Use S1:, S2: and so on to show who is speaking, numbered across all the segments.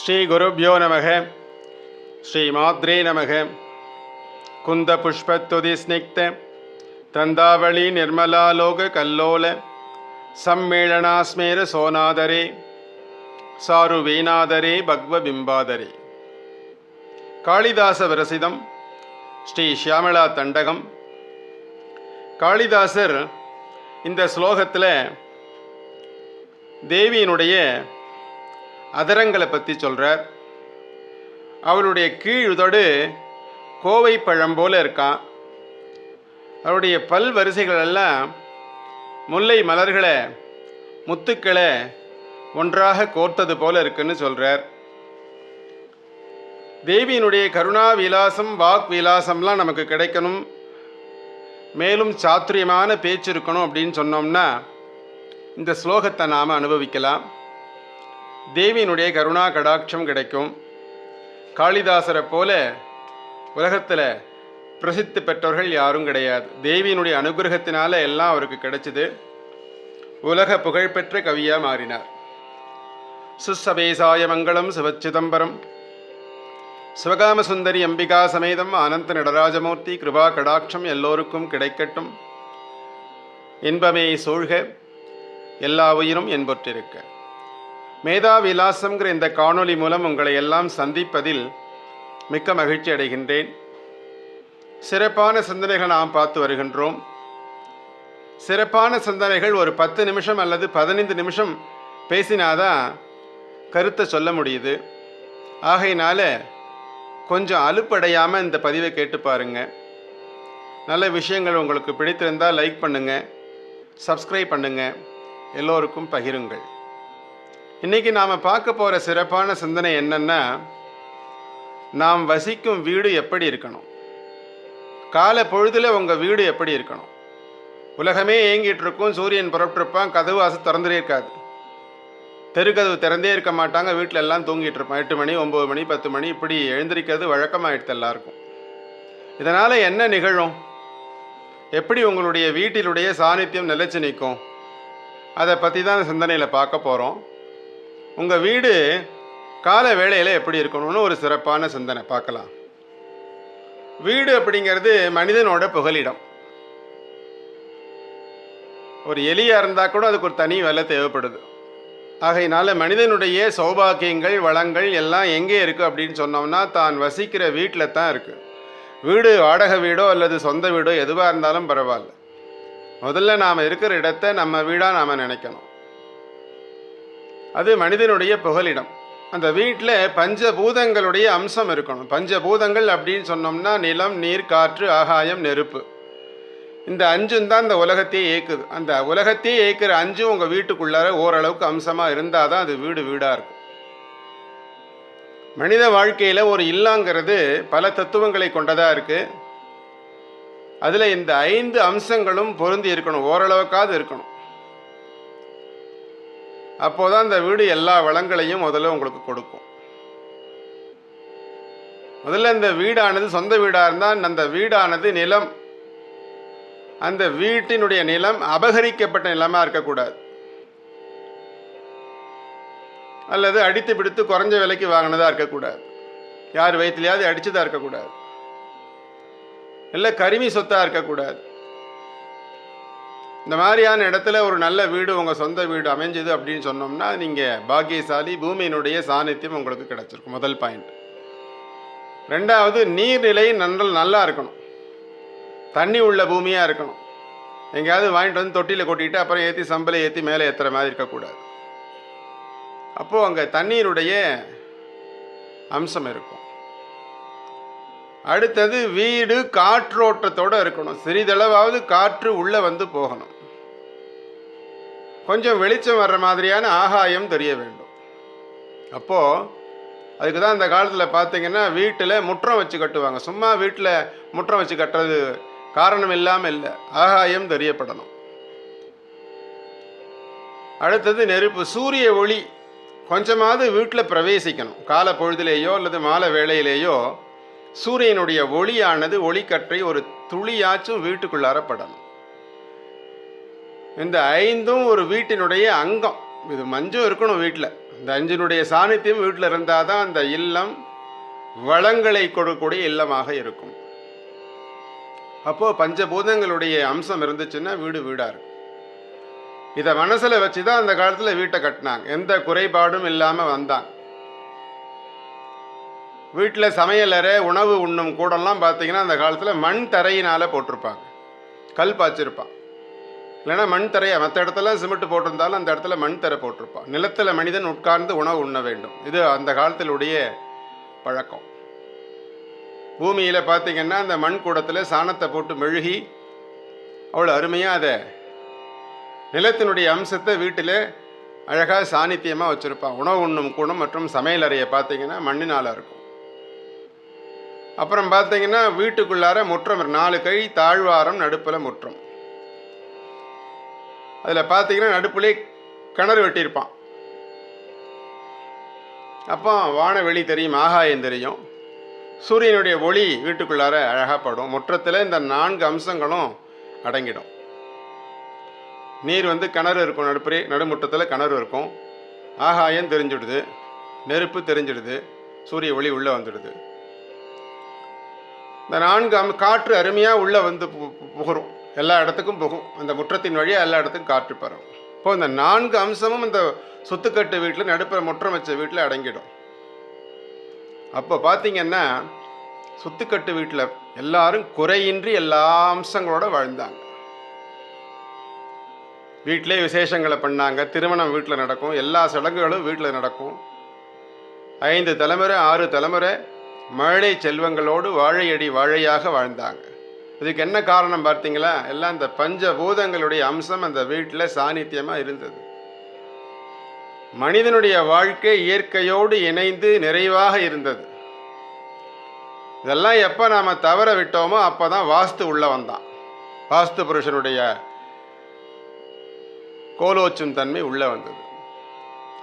S1: ஸ்ரீ குருப்யோ நமக. ஸ்ரீ மாத்ரே நமக. குந்த புஷ்பத்துதி ஸ்னிக்த தந்தாவளி நிர்மலாலோக கல்லோல. சம்மேளனாஸ்மேர சோனாதரே. சாரு வீணாதரே பக்வ பிம்பாதரே காளிதாச விரசிதம் ஸ்ரீ ஷியாமளா தண்டகம். காளிதாசர் இந்த ஸ்லோகத்தில் தேவியினுடைய அதரங்களை பற்றி சொல்கிறார் அவளுடைய கீழுதொடு கோவை பழம் போல இருக்கான். அவருடைய பல் வரிசைகள் எல்லாம் முல்லை மலர்களை முத்துக்களை ஒன்றாக கோர்த்தது போல இருக்குன்னு சொல்கிறார் தேவியினுடைய கருணா விலாசம் வாக் விலாசம்லாம் நமக்கு கிடைக்கணும். மேலும் சாத்துரியமான பேச்சு இருக்கணும் அப்படின்னு சொன்னோம்னா இந்த ஸ்லோகத்தை நாம் அனுபவிக்கலாம். தேவியினுடைய கருணா கடாட்சம் கிடைக்கும். காளிதாசரை போல உலகத்தில் பிரசித்தி பெற்றவர்கள் யாரும் கிடையாது. தேவியினுடைய அனுகிரகத்தினால எல்லாம் அவருக்கு கிடைச்சிது. உலக புகழ்பெற்ற கவியாக மாறினார். சுசபேசாய மங்களம் சிவச்சிதம்பரம். சிவகாம சுந்தரி அம்பிகா சமேதம் அனந்த நடராஜமூர்த்தி கிருபா கடாட்சம் எல்லோருக்கும் கிடைக்கட்டும். இன்பமே சூழ்க எல்லா உயிரும் என்பொற்றிருக்க. மேதா விலாசம்ங்கிற இந்த காணொளி மூலம் உங்களை எல்லாம் சந்திப்பதில் மிக்க மகிழ்ச்சி அடைகின்றேன். சிறப்பான சிந்தனைகள் நாம் பார்த்து வருகின்றோம். சிறப்பான சிந்தனைகள் ஒரு பத்து நிமிஷம் அல்லது பதினைந்து நிமிஷம் பேசினாதான் கருத்தை சொல்ல முடியுது. ஆகையினால கொஞ்சம் அலுப்படையாமல் இந்த பதிவை கேட்டு பாருங்கள் நல்ல விஷயங்கள் உங்களுக்கு பிடித்திருந்தால் லைக் பண்ணுங்கள் சப்ஸ்கிரைப் பண்ணுங்கள் எல்லோருக்கும் பகிருங்கள். இன்னைக்கு நாம் பார்க்க போகிற சிறப்பான சிந்தனை என்னன்னா நாம் வசிக்கும் வீடு எப்படி இருக்கணும்? கால பொழுதில் உங்கள் வீடு எப்படி இருக்கணும்? உலகமே ஏங்கிட்டு இருக்கும் சூரியன் புறப்பட்டிருப்பான் கதவு வாசு திறந்துட்டே இருக்காது. தெருக்கதவு திறந்தே இருக்க மாட்டாங்க வீட்டில் எல்லாம் தூங்கிட்டு இருப்பான் எட்டு மணி ஒம்பது மணி பத்து மணி இப்படி எழுந்திருக்கிறது வழக்கமாகிடுது எல்லாருக்கும். இதனால் என்ன நிகழும்? எப்படி உங்களுடைய வீட்டிலுடைய சாநித்தியம் நிலைச்சு நிற்கும்? அதை பற்றி தான் சிந்தனையில் பார்க்க போகிறோம் உங்கள் வீடு கால வேளையில் எப்படி இருக்கணும்னு ஒரு சிறப்பான சிந்தனை பார்க்கலாம். வீடு அப்படிங்கிறது மனிதனோட புகலிடம். ஒரு எலியாக இருந்தால் கூட அதுக்கு ஒரு தனி வேலை தேவைப்படுது. ஆகையினால மனிதனுடைய சௌபாக்கியங்கள் வளங்கள் எல்லாம் எங்கே இருக்குது அப்படின்னு சொன்னோம்னா தான் வசிக்கிற வீட்டில் தான் இருக்குது வீடு வாடகை வீடோ அல்லது சொந்த வீடோ எதுவாக இருந்தாலும் பரவாயில்ல. முதல்ல நாம் இருக்கிற இடத்த நம்ம வீடாக நாம் நினைக்கணும். அது மனிதனுடைய புகலிடம். அந்த வீட்டில் பஞ்சபூதங்களுடைய அம்சம் இருக்கணும். பஞ்சபூதங்கள் அப்படின்னு சொன்னோம்னா நிலம் நீர் காற்று ஆகாயம் நெருப்பு. இந்த அஞ்சும் தான் இந்த உலகத்தையே இயக்குது அந்த உலகத்தையே இயக்குற அஞ்சும் உங்கள் வீட்டுக்குள்ளார ஓரளவுக்கு அம்சமாக இருந்தால் தான் அது வீடு வீடாக இருக்கும். மனித வாழ்க்கையில் ஒரு இல்லங்கிறது பல தத்துவங்களை கொண்டதாக இருக்குது அதில் இந்த ஐந்து அம்சங்களும் பொருந்தி இருக்கணும். ஓரளவுக்காவது இருக்கணும். அப்போதான் அந்த வீடு எல்லா வளங்களையும் முதல்ல உங்களுக்கு கொடுக்கும். முதல்ல இந்த வீடானது சொந்த வீடாக இருந்தால் அந்த வீடானது நிலம் அந்த வீட்டினுடைய நிலம் அபகரிக்கப்பட்ட நிலமாக இருக்கக்கூடாது. அல்லது அடித்து பிடித்து குறைஞ்ச விலைக்கு வாங்கினதாக இருக்கக்கூடாது. யார் வயிற்றுலையாவது அடித்ததாக இருக்கக்கூடாது. இல்லை கருமி சொத்தாக இருக்கக்கூடாது. இந்த மாதிரியான இடத்துல ஒரு நல்ல வீடு உங்கள் சொந்த வீடு அமைஞ்சது அப்படின்னு சொன்னோம்னா நீங்கள் பாக்கியசாலி பூமியினுடைய சாநித்தியம் உங்களுக்கு கிடச்சிருக்கும். முதல் பாயிண்ட் ரெண்டாவது நீர்நிலை நன்றல் நல்லா இருக்கணும். தண்ணி உள்ள பூமியாக இருக்கணும். எங்கேயாவது வாங்கிட்டு வந்து தொட்டியில் கொட்டிட்டு அப்புறம் ஏற்றி சம்பளை ஏற்றி மேலே ஏற்றுற மாதிரி இருக்கக்கூடாது. அப்போது அங்கே தண்ணீருடைய அம்சம் இருக்கும். அடுத்தது வீடு காற்றோட்டத்தோடு இருக்கணும். சிறிதளவாவது காற்று உள்ளே வந்து போகணும். கொஞ்சம் வெளிச்சம் வர்ற மாதிரியான ஆகாயம் தெரிய வேண்டும். அப்போது அதுக்கு தான் இந்த காலத்தில் பார்த்தீங்கன்னா வீட்டில் முற்றம் வச்சு கட்டுவாங்க. சும்மா வீட்டில் முற்றம் வச்சு கட்டுறது காரணம் இல்லாமல் இல்லை. ஆகாயம் தெரியப்படணும். அடுத்தது நெருப்பு. சூரிய ஒளி கொஞ்சமாவது வீட்டில் பிரவேசிக்கணும். கால பொழுதிலேயோ அல்லது மாலை வேளையிலேயோ சூரியனுடைய ஒளியானது ஒளிக்கற்றை ஒரு துளியாச்சும் வீட்டுக்குள்ளாரப்படணும் இந்த ஐந்தும் ஒரு வீட்டினுடைய அங்கம். இது மஞ்சும் இருக்கணும் வீட்டில் இந்த அஞ்சினுடைய சாநித்தியம் வீட்டில் இருந்தால் தான் அந்த இல்லம் வளங்களை கொடுக்கக்கூடிய இல்லமாக இருக்கும். அப்போது பஞ்சபூதங்களுடைய அம்சம் இருந்துச்சுன்னா வீடு வீடாக இருக்கும். இதை மனசில் வச்சு தான் அந்த காலத்தில் வீட்டை கட்டினாங்க. எந்த குறைபாடும் இல்லாமல் வந்தாங்க வீட்டில் சமையலறை உணவு உண்ணும் கூடெல்லாம் பார்த்தீங்கன்னா அந்த காலத்தில் மண் தரையினால் போட்டிருப்பாங்க. கல் பாய்ச்சிருப்பான். இல்லைன்னா மண் தரையை மற்ற இடத்துல சிமெண்ட் போட்டிருந்தாலும் அந்த இடத்துல மண் தரை போட்டிருப்பான். நிலத்தில் மனிதன் உட்கார்ந்து உணவு உண்ண வேண்டும். இது அந்த காலத்திலுடைய பழக்கம். பூமியில் பார்த்தீங்கன்னா அந்த மண் கூடத்தில் சாணத்தை போட்டு மெழுகி அவ்வளோ அருமையாக அதை நிலத்தினுடைய அம்சத்தை வீட்டில் அழகாக சாநித்தியமாக வச்சுருப்பான். உணவு உண்ணும் கூடம் மற்றும் சமையலறையை பார்த்தீங்கன்னா மண்ணினால் இருக்கும். அப்புறம் பார்த்தீங்கன்னா வீட்டுக்குள்ளார முற்றம் நாலு கை தாழ்வாரம் நடுப்பில் முற்றம். அதில் பார்த்தீங்கன்னா நடுப்புலே கிணறு வெட்டியிருப்பான். அப்போ வானவெளி தெரியும் ஆகாயம் தெரியும். சூரியனுடைய ஒளி வீட்டுக்குள்ளார அழகாக படும் முற்றத்தில் இந்த நான்கு அம்சங்களும் அடங்கிடும். நீர் வந்து கிணறு இருக்கும் நடுப்புறே நடுமுற்றத்தில் கிணறு இருக்கும். ஆகாயம் தெரிஞ்சிடுது. நெருப்பு தெரிஞ்சிடுது. சூரிய ஒளி உள்ளே வந்துடுது. இந்த நான்கு அம் காற்று அருமையாக உள்ளே வந்து பு- புகரும் எல்லா இடத்துக்கும் புகும். அந்த முற்றத்தின் வழியாக எல்லா இடத்துக்கும் காற்று பெறும் இப்போ இந்த நான்கு அம்சமும் இந்த சொத்துக்கட்டு வீட்டில் நடுப்புற முற்றம் வச்ச வீட்டில் அடங்கிடும். அப்போ பார்த்தீங்கன்னா சொத்துக்கட்டு வீட்டில் எல்லாரும் குறையின்றி எல்லா அம்சங்களோட வாழ்ந்தாங்க. வீட்டிலே விசேஷங்களை பண்ணாங்க. திருமணம் வீட்டில் நடக்கும். எல்லா சடங்குகளும் வீட்டில் நடக்கும். ஐந்து தலைமுறை ஆறு தலைமுறை மழை செல்வங்களோடு வாழையடி வாழையாக வாழ்ந்தாங்க. இதுக்கு என்ன காரணம் பார்த்தீங்களா? எல்லாம் இந்த பஞ்சபூதங்களுடைய அம்சம் அந்த வீட்டில் சாநித்தியமாக இருந்தது. மனிதனுடைய வாழ்க்கை இயற்கையோடு இணைந்து நிறைவாக இருந்தது. இதெல்லாம் எப்போ நாம் தவற விட்டோமோ அப்போ தான் வாஸ்து உள்ளே வந்தான். வாஸ்து புருஷனுடைய கோலோச்சும் தன்மை உள்ளே வந்தது.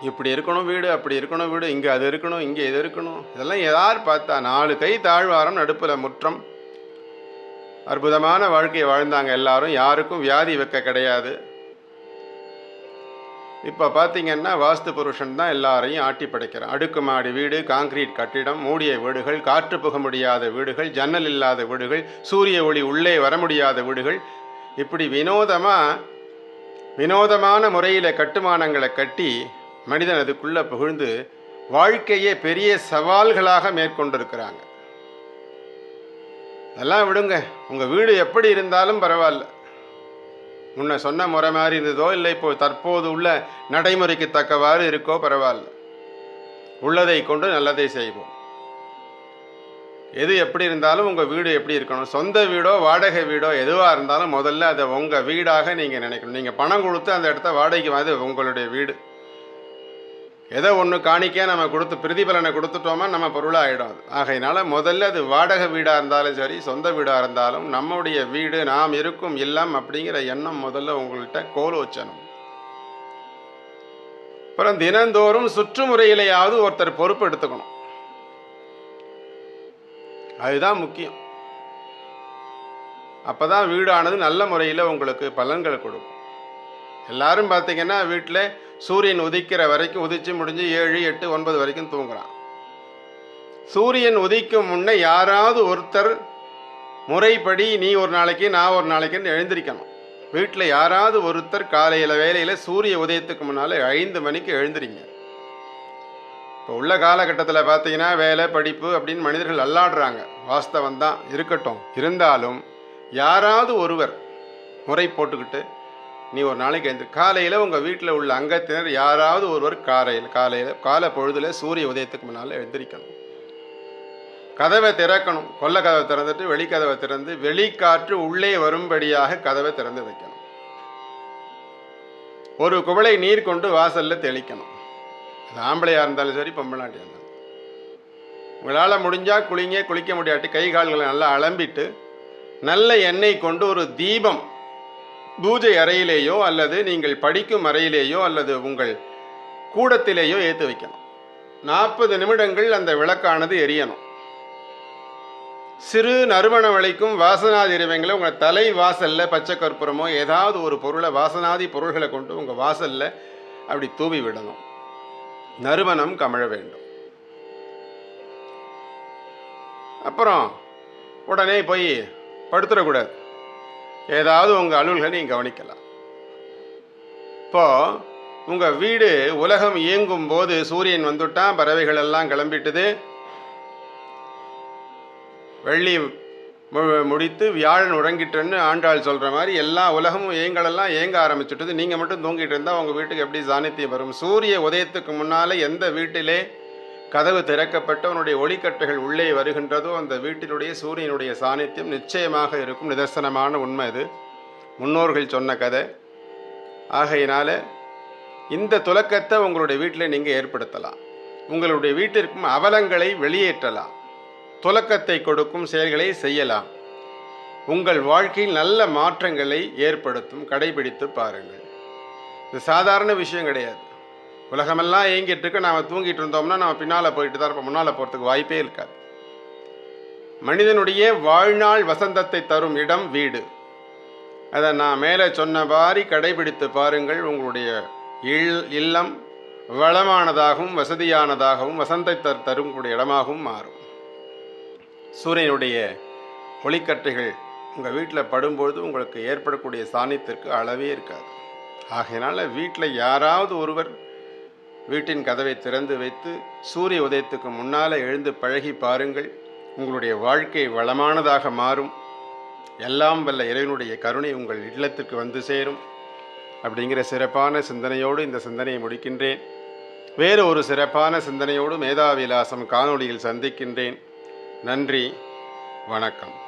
S1: இப்படி இருக்கணும் வீடு அப்படி இருக்கணும் வீடு இங்கே அது இருக்கணும் இங்கே இது இருக்கணும். இதெல்லாம் எதார் பார்த்தா? நாலு கை தாழ்வாரம் நடுப்பில் முற்றம். அற்புதமான வாழ்க்கையை வாழ்ந்தாங்க எல்லாரும். யாருக்கும் வியாதி வைக்க கிடையாது. இப்போ பார்த்தீங்கன்னா வாஸ்து புருஷன் தான் எல்லாரையும் ஆட்டி படைக்கிறான். அடுக்குமாடி வீடு காங்கிரீட் கட்டிடம் மூடிய வீடுகள் காற்று புக முடியாத வீடுகள் ஜன்னல் இல்லாத வீடுகள் சூரிய ஒளி உள்ளே வர முடியாத வீடுகள். இப்படி வினோதமாக வினோதமான முறையில் கட்டுமானங்களை கட்டி மனிதன் அதுக்குள்ளே புகழ்ந்து வாழ்க்கையே பெரிய சவால்களாக மேற்கொண்டிருக்கிறாங்க. அதெல்லாம் விடுங்க. உங்கள் வீடு எப்படி இருந்தாலும் பரவாயில்ல. முன்ன சொன்ன முறை மாதிரி இருந்ததோ இல்லை இப்போ தற்போது உள்ள நடைமுறைக்கு தக்கவாறு இருக்கோ பரவாயில்ல. உள்ளதை கொண்டு நல்லதை செய்வோம். எது எப்படி இருந்தாலும் உங்கள் வீடு எப்படி இருக்கணும்? சொந்த வீடோ வாடகை வீடோ எதுவாக இருந்தாலும் முதல்ல அதை உங்கள் வீடாக நீங்கள் நினைக்கணும். நீங்கள் பணம் கொடுத்து அந்த இடத்த வாடகைக்கு வந்து உங்களுடைய வீடு. ஏதோ ஒன்று காணிக்க நம்ம கொடுத்து பிரதிபலனை கொடுத்துட்டோமா நம்ம பொருளாகிடும் அது. ஆகையினால முதல்ல அது வாடகை வீடாக இருந்தாலும் சரி சொந்த வீடாக இருந்தாலும் நம்முடைய வீடு நாம் இருக்கும் இல்லம் அப்படிங்கிற எண்ணம் முதல்ல உங்கள்கிட்ட கோல் அப்புறம் தினந்தோறும் சுற்றுமுறையிலேயாவது ஒருத்தர் பொறுப்பு எடுத்துக்கணும். அதுதான் முக்கியம். அப்போ தான் வீடானது நல்ல முறையில் உங்களுக்கு பலன்கள் கொடுக்கும். எல்லாரும் பார்த்தீங்கன்னா வீட்டில் சூரியன் உதிக்கிற வரைக்கும் உதிச்சு முடிஞ்சு ஏழு எட்டு ஒன்பது வரைக்கும் தூங்குறான். சூரியன் உதிக்கும் முன்னே யாராவது ஒருத்தர் முறைப்படி நீ ஒரு நாளைக்கு நான் ஒரு நாளைக்குன்னு எழுந்திருக்கணும். வீட்டில் யாராவது ஒருத்தர் காலையில் வேலையில் சூரிய உதயத்துக்கு முன்னால் ஐந்து மணிக்கு எழுந்திரிங்க. இப்போ உள்ள காலகட்டத்தில் பார்த்தீங்கன்னா வேலை படிப்பு அப்படின்னு மனிதர்கள் அல்லாடுறாங்க. வாஸ்தவம் தான் இருக்கட்டும். இருந்தாலும் யாராவது ஒருவர் முறை போட்டுக்கிட்டு நீ ஒரு நாளைக்கு எழுந்திரு. காலையில் உங்கள் வீட்டில் உள்ள அங்கத்தினர் யாராவது ஒருவர் காலையில் காலையில் காலை பொழுதில் சூரிய உதயத்துக்கு முன்னால் எழுந்திரிக்கணும். கதவை திறக்கணும். கொல்ல கதவை திறந்துட்டு வெளிக்கதவை திறந்து வெளிக்காற்று உள்ளே வரும்படியாக கதவை திறந்து வைக்கணும். ஒரு குவளை நீர் கொண்டு வாசலில் தெளிக்கணும். அது ஆம்பளையாக இருந்தாலும் சரி பொம்பளாட்டியாக இருந்தாலும். உங்களால் முடிஞ்சால் குளிங்க குளிக்க முடியாட்டி கை கால்களை நல்லா அலம்பிட்டு நல்ல எண்ணெய் கொண்டு ஒரு தீபம் பூஜை அறையிலேயோ அல்லது நீங்கள் படிக்கும் அறையிலேயோ அல்லது உங்கள் கூடத்திலேயோ ஏற்றி வைக்கணும். நாற்பது நிமிடங்கள் அந்த விளக்கானது எரியணும். சிறு நறுமண விளைக்கும் வாசனாதி திரவியங்களை உங்கள் தலை வாசலில் பச்சை கற்பூரமோ ஏதாவது ஒரு பொருளை வாசனாதி பொருள்களை கொண்டு உங்கள் வாசலில் அப்படி தூவி விடணும். நறுமணம் கமழ வேண்டும். அப்புறம் உடனே போய் படுத்துடக்கூடாது. ஏதாவது உங்கள் அலுவல்களை நீங்கள் கவனிக்கலாம். இப்போ உங்கள் வீடு உலகம் இயங்கும் போது சூரியன் வந்துட்டான் பறவைகள் எல்லாம் கிளம்பிட்டுது. வெள்ளி மு- முடித்து வியாழன் உறங்கிட்டுன்னு ஆண்டாள் சொல்கிற மாதிரி எல்லா உலகமும் இயங்களெல்லாம் ஏங்க ஆரம்பிச்சுட்டுது. நீங்கள் மட்டும் தூங்கிட்டு இருந்தால் உங்கள் வீட்டுக்கு எப்படி சாநித்தியம் வரும்? சூரிய உதயத்துக்கு முன்னால் எந்த வீட்டிலே கதவு திறக்கப்பட்டு அவனுடைய ஒளிக்கட்டைகள் உள்ளே வருகின்றதோ அந்த வீட்டினுடைய சூரியனுடைய சாநித்தியம் நிச்சயமாக இருக்கும் நிதர்சனமான உண்மை இது முன்னோர்கள் சொன்ன கதை. ஆகையினால இந்த துலக்கத்தை உங்களுடைய வீட்டில் நீங்கள் ஏற்படுத்தலாம். உங்களுடைய வீட்டிற்கும் அவலங்களை வெளியேற்றலாம். துலக்கத்தை கொடுக்கும் செயல்களை செய்யலாம். உங்கள் வாழ்க்கையில் நல்ல மாற்றங்களை ஏற்படுத்தும் கடைபிடித்து பாருங்கள். இது சாதாரண விஷயம் கிடையாது. உலகமெல்லாம் இயங்கிட்டு இருக்கு நாம் தூங்கிட்டு இருந்தோம்னா நம்ம பின்னால் போயிட்டு தான் இருப்போம். முன்னால் போகிறதுக்கு வாய்ப்பே இருக்காது. மனிதனுடைய வாழ்நாள் வசந்தத்தை தரும் இடம் வீடு. அதை நான் மேலே சொன்ன மாதிரி கடைபிடித்து பாருங்கள். உங்களுடைய இல் இல்லம் வளமானதாகவும் வசதியானதாகவும் வசந்தத்தை தரும் கூடிய இடமாகவும் மாறும். சூரியனுடைய ஒளிக்கட்டைகள் உங்கள் வீட்டில் படும்பொழுது உங்களுக்கு ஏற்படக்கூடிய சாணித்திற்கு அளவே இருக்காது. ஆகையினால் வீட்டில் யாராவது ஒருவர் வீட்டின் கதவை திறந்து வைத்து சூரிய உதயத்துக்கு முன்னால் எழுந்து பழகி பாருங்கள். உங்களுடைய வாழ்க்கை வளமானதாக மாறும். எல்லாம் வல்ல இறைவனுடைய கருணை உங்கள் இல்லத்திற்கு வந்து சேரும். அப்படிங்கிற சிறப்பான சிந்தனையோடு இந்த சிந்தனையை முடிக்கின்றேன். வேறு ஒரு சிறப்பான சிந்தனையோடு மேதாவிலாசம் காணொளியில் சந்திக்கின்றேன். நன்றி. வணக்கம்.